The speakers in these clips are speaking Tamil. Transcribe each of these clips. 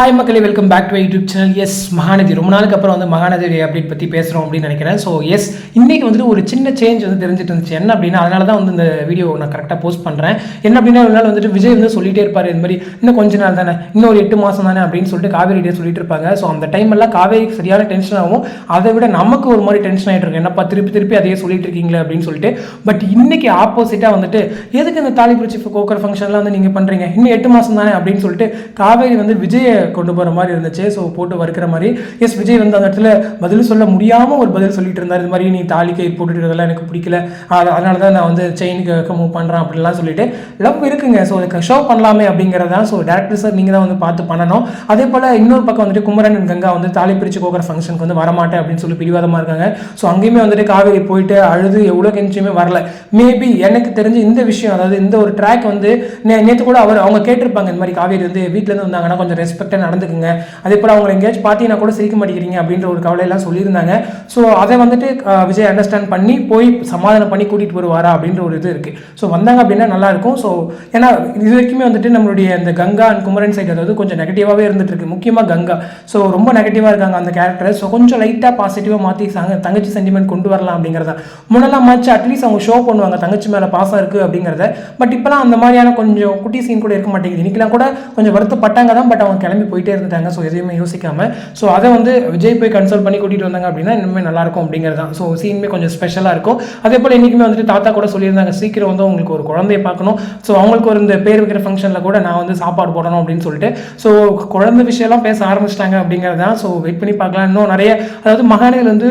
ஹாய் மக்களே welcome back to YouTube channel S Mahanadhi. ரொம்ப நாளுக்கு அப்புறம் வந்து மகாநதி அப்டேட் பற்றி பேசுகிறோம் அப்படின்னு நினைக்கிறேன். ஸோ எஸ் இன்னைக்கு வந்துட்டு ஒரு சின்ன சேஞ்ச் வந்து தெரிஞ்சிட்டு இருந்துச்சு. என்ன அப்படின்னா அதனால தான் வந்து இந்த வீடியோ நான் கரெக்டாக போஸ்ட் பண்ணுறேன் என்ன அப்படின்னா ஒரு நாள் வந்துட்டு விஜய் வந்து சொல்லிட்டே இருப்பார் இந்த மாதிரி இன்னும் கொஞ்ச நாள் தானே இன்னும் ஒரு எட்டு மாதம் தானே அப்படின்னு சொல்லிட்டு காவேரிட்டே சொல்லிட்டு இருப்பாங்க. ஸோ அந்த டைம் எல்லாம் காவேரிக்கு சரியான டென்ஷன் ஆகும். அதை விட நமக்கு ஒரு மாதிரி டென்ஷன் ஆகிட்டு இருக்கு என்னப்பா திருப்பி திருப்பி அதையே சொல்லிட்டு இருக்கீங்களே அப்படின்னு சொல்லிட்டு. பட் இன்னைக்கு ஆப்போசிட்டாக வந்துட்டு எதுக்கு இந்த தாலிபுரிச்சி கோக்கர் ஃபங்க்ஷன்லாம் வந்து நீங்கள் பண்ணுறீங்க இன்னும் எட்டு மாதம் தானே அப்படின்னு சொல்லிட்டு காவேரி வந்து விஜய் கொண்டு போகிற மாதிரி இருந்துச்சு. ஸோ போட்டு வறுக்கிற மாதிரி. எஸ் விஜய் வந்து அந்த இடத்துல பதில் சொல்ல முடியாமல் ஒரு பதில் சொல்லிட்டு இருந்தார். இது மாதிரி நீ தாலி கயிறு போட்டுட்டு எனக்கு பிடிக்கல. அதனால தான் நான் வந்து செயினுக்கு மூவ் பண்ணுறேன் அப்படிலாம் சொல்லிட்டு லவ் இருக்குங்க. ஸோ அதுக்கு ஷோ பண்ணலாமே அப்படிங்கிறது தான் ஸோ டேரக்டர் சார் நீங்கள் தான் வந்து பார்த்து பண்ணணும். அதே போல் இன்னொரு பக்கம் வந்துட்டு குமரன் கங்கா வந்து தாலி பிரித்து கோக்கிற ஃபங்க்ஷனுக்கு வந்து வரமாட்டேன் அப்படின்னு சொல்லி பிடிவாதமாக இருக்காங்க. ஸோ அங்கேயுமே வந்துட்டு காவேரி போயிட்டு அழுது எவ்வளோ கெஞ்சியுமே வரல. மேபி எனக்கு தெரிஞ்சு இந்த விஷயம் அதாவது இந்த ஒரு ட்ராக் வந்து நேற்று கூட அவர் அவங்க கேட்டிருப்பாங்க இந்த மாதிரி காவேரி வந்து வீட்டிலேருந்து வந்தாங்கன்னா கொஞ்சம் ரெஸ்பெக்ட் ரெஸ்பெக்டாக நடந்துக்குங்க. அதே போல் அவங்களை எங்கேயாச்சும் பார்த்தீங்கன்னா கூட சிரிக்க மாட்டேங்கிறீங்க அப்படின்ற ஒரு கவலையெல்லாம் சொல்லியிருந்தாங்க. ஸோ அதை வந்துட்டு விஜய் அண்டர்ஸ்டாண்ட் பண்ணி போய் சமாதானம் பண்ணி கூட்டிகிட்டு வருவாரா அப்படின்ற ஒரு இது இருக்குது ஸோ வந்தாங்க அப்படின்னா நல்லா இருக்கும். ஸோ ஏன்னா இது வரைக்குமே வந்துட்டு நம்மளுடைய அந்த கங்கா அண்ட் குமரன் சைட் அதாவது கொஞ்சம் நெகட்டிவாகவே இருந்துட்டு இருக்கு. முக்கியமாக கங்கா. ஸோ ரொம்ப நெகட்டிவாக இருக்காங்க அந்த கேரக்டர் ஸோ கொஞ்சம் லைட்டாக பாசிட்டிவாக மாற்றி தங்கச்சி சென்டிமெண்ட் கொண்டு வரலாம் அப்படிங்கிறத. முன்னெல்லாம் மாச்சு அட்லீஸ்ட் அவங்க ஷோ பண்ணுவாங்க. தங்கச்சி மேலே பாசம் இருக்குது அப்படிங்கிறத. பட் இப்போலாம் அந்த மாதிரியான கொஞ்சம் குட்டி சீன் கூட இருக்க மாட்டேங்குது. இன்னைக்கெல்லாம் கூட கொஞ்சம் வருத்தப்பட்டாங்க தான். பட் அவங்க கிளம்பி போயிட்டே இருந்துட்டாங்க. ஸோ எதையுமே யோசிக்காம. ஸோ அதை வந்து விஜய் போய் கன்சல்ட் பண்ணி கூட்டிகிட்டு வந்தாங்க அப்படின்னா இன்னுமே நல்லா இருக்கும் அப்படிங்கிறது தான். ஸோ சீனுமே கொஞ்சம் ஸ்பெஷலாக இருக்கும். அதே போல் இன்றைக்குமே வந்துட்டு தாத்தா கூட சொல்லியிருந்தாங்க சீக்கிரம் வந்து உங்களுக்கு ஒரு குழந்தைய பார்க்கணும். ஸோ அவங்களுக்கு ஒரு இந்த பேர் வைக்கிற ஃபங்க்ஷனில் கூட நான் வந்து சாப்பாடு போடணும் அப்படின்னு சொல்லிட்டு. ஸோ குழந்தை விஷயம்லாம் பேச ஆரம்பிச்சிட்டாங்க அப்படிங்கிறது தான். ஸோ வெயிட் பண்ணி பார்க்கலாம். இன்னும் நிறைய அதாவது மகானில் வந்து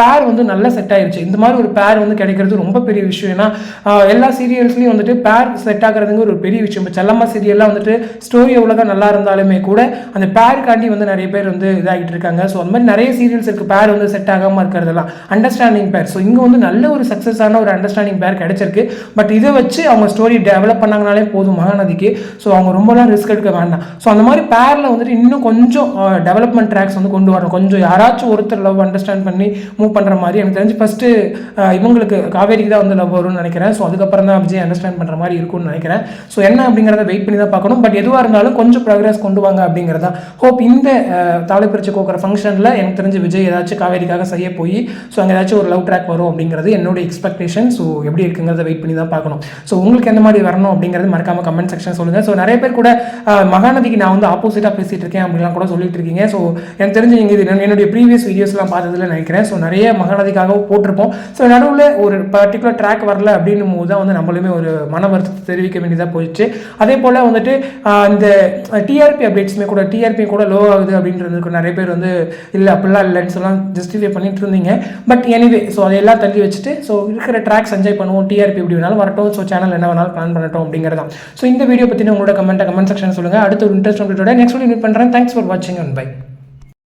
பேர் வந்து நல்லா செட் ஆயிடுச்சு இந்த மாதிரி ஒரு பேர் வந்து கிடைக்கிறது ரொம்ப பெரிய விஷயம். ஏன்னா எல்லா சீரியல்ஸ்லையும் வந்துட்டு பேர் செட் ஆகிறதுங்க ஒரு பெரிய விஷயம். இப்போ செல்லம்மா சீரியல்லாம் வந்துட்டு ஸ்டோரி எவ்வளோதான் நல்லா இருந்தாலுமே கூட அந்த பேருக்காண்டி வந்து நிறைய பேர் வந்து இதாகிட்டு இருக்காங்க. ஸோ அந்த மாதிரி நிறைய சீரியல்ஸ் இருக்குது பேர் வந்து செட் ஆகாமல் இருக்கிறதெல்லாம். அண்டர்ஸ்டாண்டிங் பேர் ஸோ இங்கே வந்து நல்ல ஒரு சக்ஸஸான ஒரு அண்டர்ஸ்டாண்டிங் பேர் கிடைச்சிருக்கு. பட் இதை வச்சு அவங்க ஸ்டோரி டெவலப் பண்ணாங்கனாலே போதும் மகாநதிக்கு. ஸோ அவங்க ரொம்பலாம் ரிஸ்க் எடுக்க வேண்டாம். ஸோ அந்த மாதிரி பேரில் வந்துட்டு இன்னும் கொஞ்சம் டெவலப்மெண்ட் ட்ராக்ஸ் வந்து கொண்டு வரணும். கொஞ்சம் யாராச்சும் ஒருத்தர் லவ் அண்டர்ஸ்டாண்ட் பண்ணி மூவ் பண்ணுற மாதிரி. எனக்கு தெரிஞ்சு ஃபஸ்ட்டு இவங்களுக்கு காவேரிக்கு தான் வந்து லவ் வரும்னு நினைக்கிறேன். ஸோ அதுக்கப்புறம் தான் விஜய் அண்டர்ஸ்டாண்ட் பண்ணுற மாதிரி இருக்கும்னு நினைக்கிறேன். ஸோ என்ன அப்படிங்கிறத வெயிட் பண்ணி தான் பார்க்கணும். பட் எதுவாக இருந்தாலும் கொஞ்சம் ப்ரோக்ரஸ் கொண்டு வாங்க. அப்படிங்கிறதா? ஹோப் இந்த தாலை பிரிச்சு கோக்கிற ஃபங்க்ஷனில் எனக்கு தெரிஞ்சு விஜய் ஏதாச்சும் காவேரிக்காக செய்ய போய் ஸோ அங்கே ஏதாச்சும் ஒரு லவ் ட்ராக் வரும் அப்படிங்கிறது என்னோட எக்ஸ்பெக்டேஷன் ஸோ எப்படி இருக்குங்கிறத வெயிட் பண்ணி தான் பார்க்கணும். ஸோ உங்களுக்கு எந்த மாதிரி வரணும் அப்படிங்கிறது மறக்காம கமெண்ட் செக்ஷன் சொல்லுங்கள் ஸோ நிறைய பேர் கூட மகாநதிக்கு நான் வந்து ஆப்போசிட்டாக பேசிட்டு இருக்கேன் அப்படிலாம் கூட சொல்லிட்டு இருக்கீங்க. ஸோ எனக்கு தெரிஞ்சு நீங்கள் இது என்னுடைய ப்ரீவியஸ் வீடியோஸ்லாம் பார்த்ததில் நினைக்கிறேன். ஸோ நிறைய மகாநதிக்காக போட்டிருப்போம். ஸோ நடுவில் ஒரு பர்டிகுலர் ட்ராக் வரல அப்படின்னும் போது தான் வந்து நம்மளுமே ஒரு மன வருத்தத்தை தெரிவிக்க வேண்டியதாக போயிடுச்சு. அதே போல் வந்துட்டு இந்த டிஆர்பி அப்டேட்ஸ் அப்டேட்ஸுமே கூட டிஆர்பி கூட லோ ஆகுது அப்படின்றதுக்கு நிறைய பேர் வந்து இல்லை அப்படிலாம் இல்லைன்னு சொல்லலாம் ஜஸ்டிஃபை பண்ணிட்டு இருந்தீங்க. பட் எனிவே ஸோ அதையெல்லாம் தள்ளி வச்சுட்டு ஸோ இருக்கிற ட்ராக்ஸ் என்ஜாய் பண்ணுவோம் டிஆர்பி எப்படி வேணாலும் வரட்டும் ஸோ சேனல் என்ன வேணாலும் பிளான் பண்ணட்டும் அப்படிங்கிறதான் ஸோ இந்த வீடியோ பற்றின உங்களோட கமெண்ட் கமெண்ட் செக்ஷன் சொல்லுங்கள் அடுத்த ஒரு இன்ட்ரெஸ்ட் நெக்ஸ்ட் வீடியோ மீட் பண்ணுறேன் தேங்க்ஸ் ஃபார் வாட்சிங் அண்ட் பை